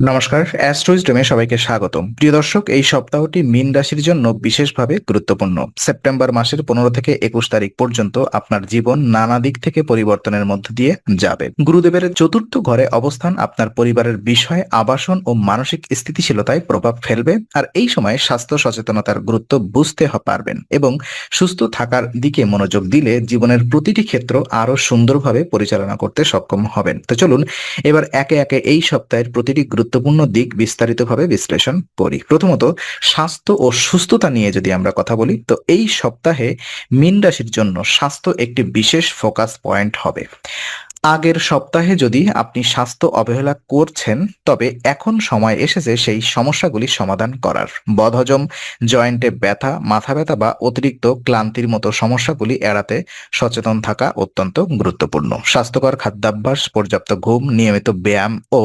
নমস্কার, অ্যাস্ট্রোইজডমে সবাইকে স্বাগতম। প্রিয় দর্শক, এই সপ্তাহটি মীন রাশির জন্য বিশেষভাবে গুরুত্বপূর্ণ। সেপ্টেম্বর মাসের পনেরো থেকে একুশ তারিখ পর্যন্ত আপনার জীবন নানা দিক থেকে পরিবর্তনের মধ্য দিয়ে যাবে। গুরুদেবের চতুর্থ ঘরে অবস্থান আপনার পরিবারের বিষয়, আবাসন ও মানসিক স্থিতিশীলতায় প্রভাব ফেলবে আর এই সময় স্বাস্থ্য সচেতনতার গুরুত্ব বুঝতে পারবেন এবং সুস্থ থাকার দিকে মনোযোগ দিলে জীবনের প্রতিটি ক্ষেত্র আরও সুন্দরভাবে পরিচালনা করতে সক্ষম হবেন। তো চলুন, এবার একে একে এই সপ্তাহের প্রতিটি গুরুত্বপূর্ণ দিক বিস্তারিতভাবে বিশ্লেষণ করি। প্রথমত, স্বাস্থ্য ও সুস্থতা নিয়ে যদি আমরা কথা বলি, তো এই সপ্তাহে মীন রাশির জন্য স্বাস্থ্য একটি বিশেষ ফোকাস পয়েন্ট হবে। আগের সপ্তাহে যদি আপনি স্বাস্থ্য অবহেলা করছেন, তবে এখন সময় এসেছে সেই সমস্যাগুলি সমাধান করার। বদহজম, জয়েন্টে ব্যথা, মাথা ব্যথা বা অতিরিক্ত ক্লান্তির মতো সমস্যাগুলি এড়াতে সচেতন থাকা অত্যন্ত গুরুত্বপূর্ণ। স্বাস্থ্যকর খাদ্যাভ্যাস, পর্যাপ্ত ঘুম, নিয়মিত ব্যায়াম ও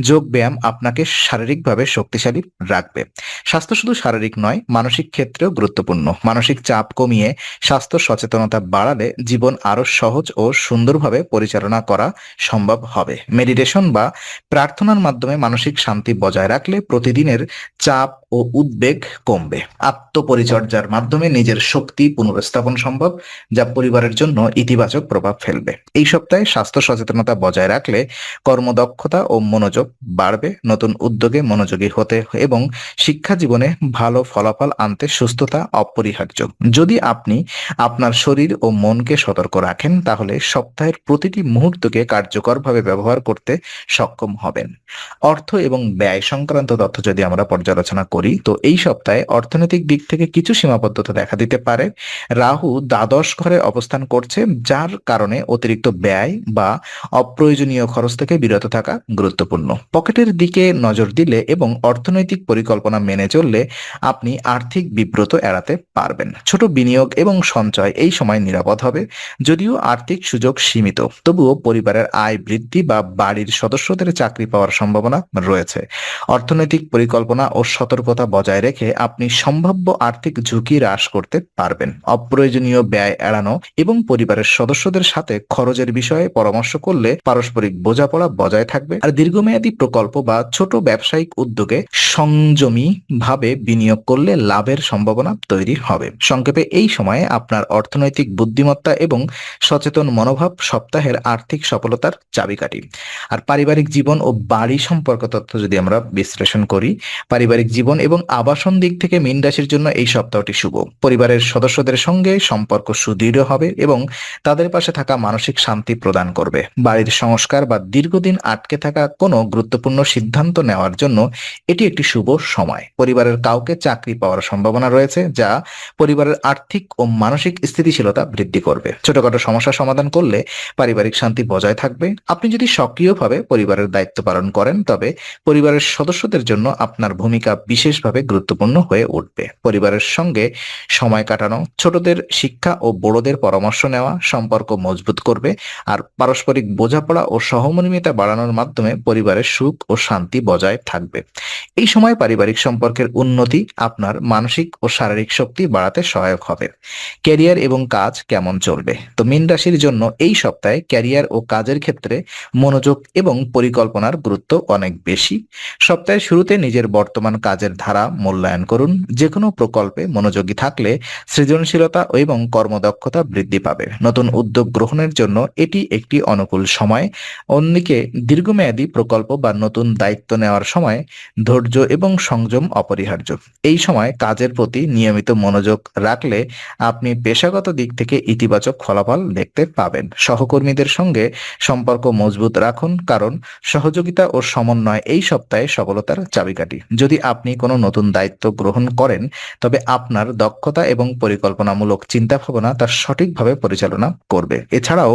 যোগ ব্যায়াম আপনাকে শারীরিকভাবে শক্তিশালী রাখবে। স্বাস্থ্য শুধু শারীরিক নয়, মানসিক ক্ষেত্রেও গুরুত্বপূর্ণ। মানসিক চাপ কমিয়ে স্বাস্থ্য সচেতনতা বাড়ালে জীবন আরও সহজ ও সুন্দরভাবে পরিচালনা করা সম্ভব হবে। মেডিটেশন বা প্রার্থনার মাধ্যমে মানসিক শান্তি বজায় রাখলে প্রতিদিনের চাপ ও উদ্বেগ কমবে। আত্মপরিচর্যার মাধ্যমে নিজের শক্তি পুনরস্থাপন সম্ভব, যা পরিবারের জন্য ইতিবাচক প্রভাব ফেলবে। এই সপ্তাহে স্বাস্থ্য সচেতনতা বজায় রাখলে কর্মদক্ষতা ও মনোযোগ বাড়বে, নতুন উদ্যোগে মনোযোগী হতে এবং শিক্ষা জীবনে ভালো ফলাফল আনতে সুস্থতা অপরিহার্য। যদি আপনি আপনার শরীর ও মনকে সতর্ক রাখেন, তাহলে সপ্তাহের প্রতিটি মুহূর্তকে কার্যকরভাবে ব্যবহার করতে সক্ষম হবেন। অর্থ এবং ব্যয় সংক্রান্ত তথ্য যদি আমরা পর্যালোচনা করি তো এই সপ্তাহে অর্থনৈতিক দিক থেকে কিছু সীমাবদ্ধতা দেখা দিতে পারে। রাহু দ্বাদশ ঘরে অবস্থান করছে, যার কারণে অতিরিক্ত ব্যয় বা অপ্রয়োজনীয় খরচ থেকে বিরত থাকা গুরুত্বপূর্ণ। পকেটের দিকে নজর দিলে এবং অর্থনৈতিক পরিকল্পনা মেনে চললে আপনি আর্থিক বিব্রত এড়াতে পারবেন। ছোট বিনিয়োগ এবং সঞ্চয় এই সময় নিরাপদ হবে, যদিও আর্থিক সুযোগ সীমিত। তবুও পরিবারের আয় বৃদ্ধি বা বাড়ির সদস্যদের চাকরি পাওয়ার সম্ভাবনা রয়েছে। অর্থনৈতিক পরিকল্পনা ও সতর্কতা বজায় রেখে আপনি সম্ভাব্য আর্থিক ঝুঁকি হ্রাস করতে পারবেন। অপ্রয়োজনীয় ব্যয় এড়ানো এবং পরিবারের সদস্যদের সাথে খরচের বিষয়ে পরামর্শ করলে পারস্পরিক বোঝাপড়া বজায় থাকবে। আর দীর্ঘমেয়াদী প্রকল্প বা ছোট ব্যবসায়িক উদ্যোগে সংযমী ভাবে বিনিয়োগ করলে লাভের সম্ভাবনা তৈরি হবে। সংক্ষেপে এই সময়ে আপনার অর্থনৈতিক বুদ্ধিমত্তা এবং সচেতন মনোভাব সপ্তাহের আর্থিক সফলতার চাবিকাঠি। আর পারিবারিক জীবন ও বাড়ি সম্পর্ক তথ্য যদি আমরা বিশ্লেষণ করি, পারিবারিক জীবন এবং আবাসন দিক থেকে মীন রাশির জন্য এই সপ্তাহটি শুভ। পরিবারের সদস্যদের সঙ্গে সম্পর্ক সুদৃঢ় হবে এবং তাদের পাশে থাকা মানসিক শান্তি প্রদান করবে। বাড়ির সংস্কার বা দীর্ঘদিন আটকে থাকা কোনো গুরুত্বপূর্ণ সিদ্ধান্ত নেওয়ার জন্য এটি একটি শুভ সময়। পরিবারের কাউকে চাকরি পাওয়ার সম্ভাবনা রয়েছে, যা পরিবারের আর্থিক ও মানসিক স্থিতিশীলতা বৃদ্ধি করবে। ছোটখাটো সমস্যা সমাধান করলে পারিবারিক শান্তি বজায় থাকবে। আপনি যদি সক্রিয়ভাবে পরিবারের দায়িত্ব পালন করেন, তবে পরিবারের সদস্যদের জন্য আপনার ভূমিকা বিশেষভাবে গুরুত্বপূর্ণ হয়ে উঠবে। পরিবারের সঙ্গে সময় কাটানো, ছোটদের শিক্ষা ও বড়দের পরামর্শ নেওয়া, সম্পর্ক মজবুত করবে আর পারস্পরিক বোঝাপড়া ও সহমর্মিতা বাড়ানোর মাধ্যমে পরিবারের সুখ ও শান্তি বজায় থাকবে। এই সময় পারিবারিক সম্পর্কের উন্নতি আপনার মানসিক ও শারীরিক শক্তি বাড়াতে সহায়ক হবে। ক্যারিয়ার এবং কাজ কেমন চলবে? তো মীন রাশির জন্য এই সপ্তাহে ক্যারিয়ার ও কাজের ক্ষেত্রে মনোযোগ এবং পরিকল্পনার গুরুত্ব অনেক বেশি। সপ্তাহের শুরুতে নিজের বর্তমান কাজের ধারা মূল্যায়ন করুন। যে কোনো প্রকল্পে মনোযোগী থাকলে সৃজনশীলতা এবং কর্মদক্ষতা বৃদ্ধি পাবে। নতুন উদ্যোগ গ্রহণের জন্য এটি একটি অনুকূল সময়। অন্যদিকে দীর্ঘমেয়াদী প্রকল্প বা নতুন দায়িত্ব নেওয়ার সময় ধৈর্য এবং সংযম অপরিহার্য। এই সময় কাজের প্রতি নিয়মিত মনোযোগ রাখলে আপনি পেশাগত দিক থেকে ইতিবাচক ফলাফল দেখতে পাবেন। সহকর্মীদের সঙ্গে সম্পর্ক মজবুত রাখুন, কারণ সহযোগিতা ও সমন্বয় এই সপ্তাহে সফলতার চাবিকাঠি। যদি আপনি কোনো নতুন দায়িত্ব গ্রহণ করেন, তবে আপনার দক্ষতা এবং পরিকল্পনামূলক চিন্তাভাবনা তা সঠিকভাবে পরিচালনা করবে। এছাড়াও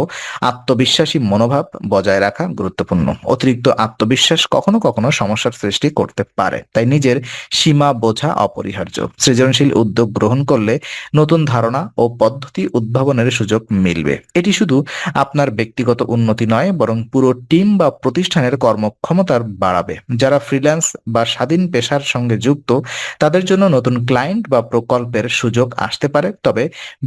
আত্মবিশ্বাসী মনোভাব বজায় রাখা গুরুত্বপূর্ণ। অতিরিক্ত আত্মবিশ্বাস কখনো কখনো সমস্যার সৃষ্টি করতে পারে, তাই নিজের সীমা বোঝা অপরিহার্য। সৃজনশীল উদ্যোগ গ্রহণ করলে নতুন ধারণা ও পদ্ধতি উদ্ভাবনের সুযোগ মিলবে। এটি শুধু আপনার ব্যক্তিগত উন্নতি নয়, বরং পুরো টিম বা প্রতিষ্ঠানের কর্মক্ষমতার বাড়াবে। যারা ফ্রিল্যান্স বা স্বাধীন পেশার সঙ্গে যুক্ত, তাদের জন্য নতুন ক্লায়েন্ট বা প্রকল্পের সুযোগ আসতে পারে। তবে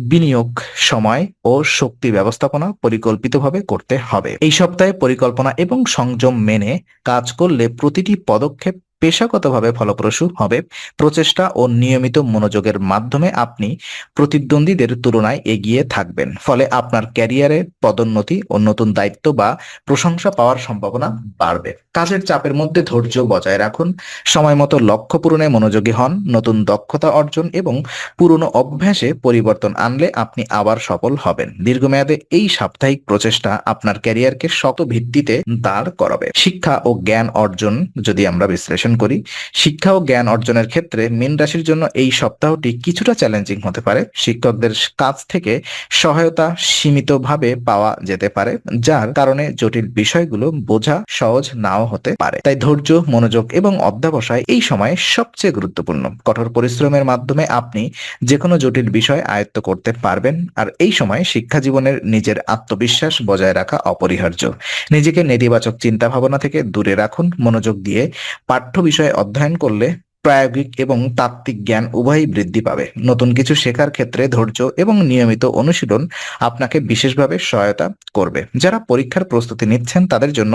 বিনিয়োগ সময় ও শক্তি ব্যবস্থাপনা পরিকল্পিতভাবে করতে হবে। এই সপ্তাহে পরিকল্পনা এবং সংযম মেনে কাজ করলে প্রতিটি পদক্ষেপ পেশাগতভাবে ফলপ্রসূ হবে। প্রচেষ্টা ও নিয়মিত মনোযোগের মাধ্যমে আপনি প্রতিদ্বন্দ্বীদের তুলনায় এগিয়ে থাকবেন। ফলে আপনার ক্যারিয়ারে পদোন্নতি ও নতুন দায়িত্ব বা প্রশংসা পাওয়ার সম্ভাবনা বাড়বে। কাজের চাপের মধ্যে ধৈর্য বজায় রাখুন। সময় মতো লক্ষ্য পূরণে মনোযোগী হন। নতুন দক্ষতা অর্জন এবং পুরনো অভ্যাসে পরিবর্তন আনলে আপনি আবার সফল হবেন। দীর্ঘমেয়াদে এই সাপ্তাহিক প্রচেষ্টা আপনার ক্যারিয়ারকে শত ভিত্তিতে দাঁড় করাবে। শিক্ষা ও জ্ঞান অর্জন যদি আমরা বিশ্লেষণ করি, শিক্ষা ও জ্ঞান অর্জনের ক্ষেত্রে মীন রাশির জন্য এই সপ্তাহটি কিছুটা চ্যালেঞ্জিং হতে পারে। শিক্ষকদের কাছ থেকে সহায়তা সীমিতভাবে পাওয়া যেতে পারে, যার কারণে জটিল বিষয়গুলো বোঝা সহজ নাও হতে পারে। তাই ধৈর্য, মনোযোগ এবং অধ্যাবসায় এই সময় সবচেয়ে গুরুত্বপূর্ণ। কঠোর পরিশ্রমের মাধ্যমে আপনি যে কোনো জটিল বিষয় আয়ত্ত করতে পারবেন, আর এই সময় শিক্ষা জীবনের নিজের আত্মবিশ্বাস বজায় রাখা অপরিহার্য। নিজেকে নেতিবাচক চিন্তা ভাবনা থেকে দূরে রাখুন, মনোযোগ দিয়ে পাঠ্য বিষয়ে অধ্যয়ন করলে প্রায়োগিক এবং তাত্ত্বিক জ্ঞান উভয়ই বৃদ্ধি পাবে। নতুন কিছু শেখার ক্ষেত্রে ধৈর্য এবং নিয়মিত অনুশীলন আপনাকে বিশেষভাবে সহায়তা করবে। যারা পরীক্ষার প্রস্তুতি নিচ্ছেন, তাদের জন্য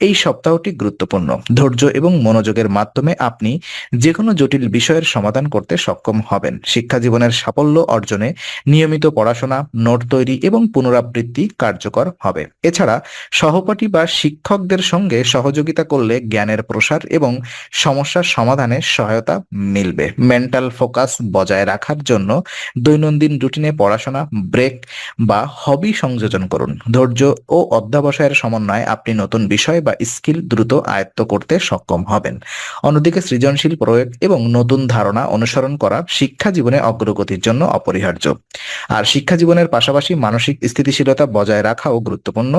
এই সপ্তাহটি গুরুত্বপূর্ণ। ধৈর্য এবং মনোযোগের মাধ্যমে আপনি যে কোনো জটিল বিষয়ের সমাধান করতে সক্ষম হবেন। শিক্ষা জীবনের সাফল্য অর্জনে নিয়মিত পড়াশোনা, নোট তৈরি এবং পুনরাবৃত্তি কার্যকর হবে। এছাড়া সহপাঠী বা শিক্ষকদের সঙ্গে সহযোগিতা করলে জ্ঞানের প্রসার এবং সমস্যার সমাধানে সহায়তা মিলবে। মেন্টাল ফোকাস বজায় রাখার জন্য দৈনন্দিন রুটিনে পড়াশোনা ব্রেক বা হবি সংযোজন করুন। ধৈর্য ও অধ্যাবসায়ের সমন্বয়ে আপনি নতুন বিষয় বা স্কিল দ্রুত আয়ত্ত করতে সক্ষম হবেন। অন্যদিকে সৃজনশীল প্রয়োগ এবং নতুন ধারণা অনুসরণ করা শিক্ষা জীবনে অগ্রগতির জন্য অপরিহার্য। আর শিক্ষা জীবনের পাশাপাশি মানসিক স্থিতিশীলতা বজায় রাখাও গুরুত্বপূর্ণ।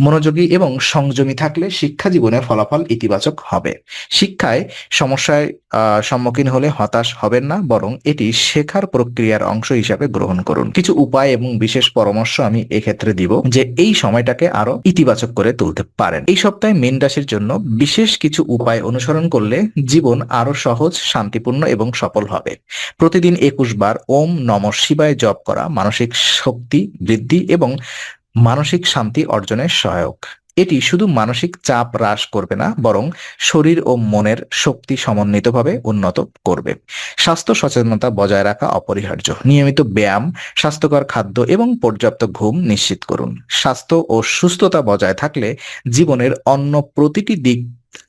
মনোযোগী এবং সংযমী থাকলে শিক্ষা জীবনের ফলাফল ইতিবাচক হবে। শিক্ষায় সমস্যায় সম্মুখীন হলে হতাশ হবেন না, বরং এটি শেখার প্রক্রিয়ার অংশ হিসাবে গ্রহণ করুন। কিছু উপায় এবং বিশেষ পরামর্শ আমি এক্ষেত্রে দিব যে এই সময়টাকে আরও ইতিবাচক করে তুলতে পারেন। এই সপ্তাহে মীন রাশির জন্য বিশেষ কিছু উপায় অনুসরণ করলে জীবন আরও সহজ, শান্তিপূর্ণ এবং সফল হবে। প্রতিদিন একুশ বার ওম নম শিবায় জপ করা মানসিক শক্তি বৃদ্ধি এবং মানসিক শান্তি অর্জনের সহায়ক। এটি শুধু মানসিক চাপ হ্রাস করবে না, বরং শরীর ও মনের শক্তি সমন্বিতভাবে উন্নত করবে। স্বাস্থ্য সচেতনতা বজায় রাখা অপরিহার্য। নিয়মিত ব্যায়াম, স্বাস্থ্যকর খাদ্য এবং পর্যাপ্ত ঘুম নিশ্চিত করুন। স্বাস্থ্য ও সুস্থতা বজায় থাকলে জীবনের অন্য প্রতিটি দিক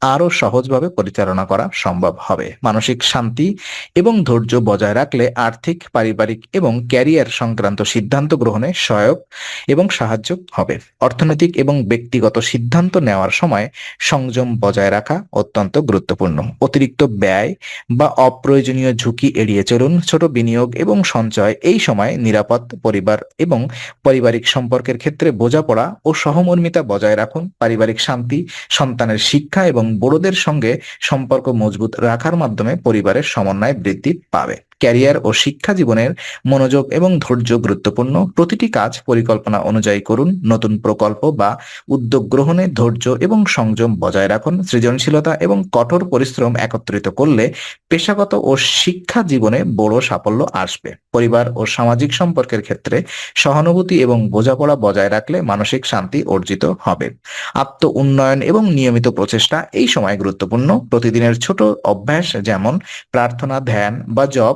আরও সহজভাবে পরিচালনা করা সম্ভব হবে। মানসিক শান্তি এবং ধৈর্য বজায় রাখলে আর্থিক, পারিবারিক এবং ক্যারিয়ার সংক্রান্ত সিদ্ধান্ত গ্রহণে সহায়ক এবং সাহায্য হবে। অর্থনৈতিক এবং ব্যক্তিগত সিদ্ধান্ত নেওয়ার সময় সংযম বজায় রাখা অত্যন্ত গুরুত্বপূর্ণ। অতিরিক্ত ব্যয় বা অপ্রয়োজনীয় ঝুঁকি এড়িয়ে চলুন। ছোট বিনিয়োগ এবং সঞ্চয় এই সময় নিরাপদ পরিবার এবং পারিবারিক সম্পর্কের ক্ষেত্রে বোঝাপড়া ও সহমর্মিতা বজায় রাখুন। পারিবারিক শান্তি, সন্তানের শিক্ষা এবং বড়দের সঙ্গে সম্পর্ক মজবুত রাখার মাধ্যমে পরিবারের সমন্বয় বৃদ্ধি পাবে। ক্যারিয়ার ও শিক্ষা জীবনের মনোযোগ এবং ধৈর্য গুরুত্বপূর্ণ প্রতিটি কাজ পরিকল্পনা অনুযায়ী করুন, নতুন প্রকল্প বা উদ্যোগ গ্রহণে ধৈর্য এবং সংযম বজায় রাখুন, সৃজনশীলতা এবং কঠোর পরিশ্রম একত্রিত করলে পেশাগত ও শিক্ষা জীবনে বড় সাফল্য আসবে। পরিবার ও সামাজিক সম্পর্কের ক্ষেত্রে সহানুভূতি এবং বোঝাপড়া বজায় রাখলে মানসিক শান্তি অর্জিত হবে। আত্ম উন্নয়ন এবং নিয়মিত প্রচেষ্টা এই সময় গুরুত্বপূর্ণ। প্রতিদিনের ছোট অভ্যাস যেমন প্রার্থনা, ধ্যান বা জব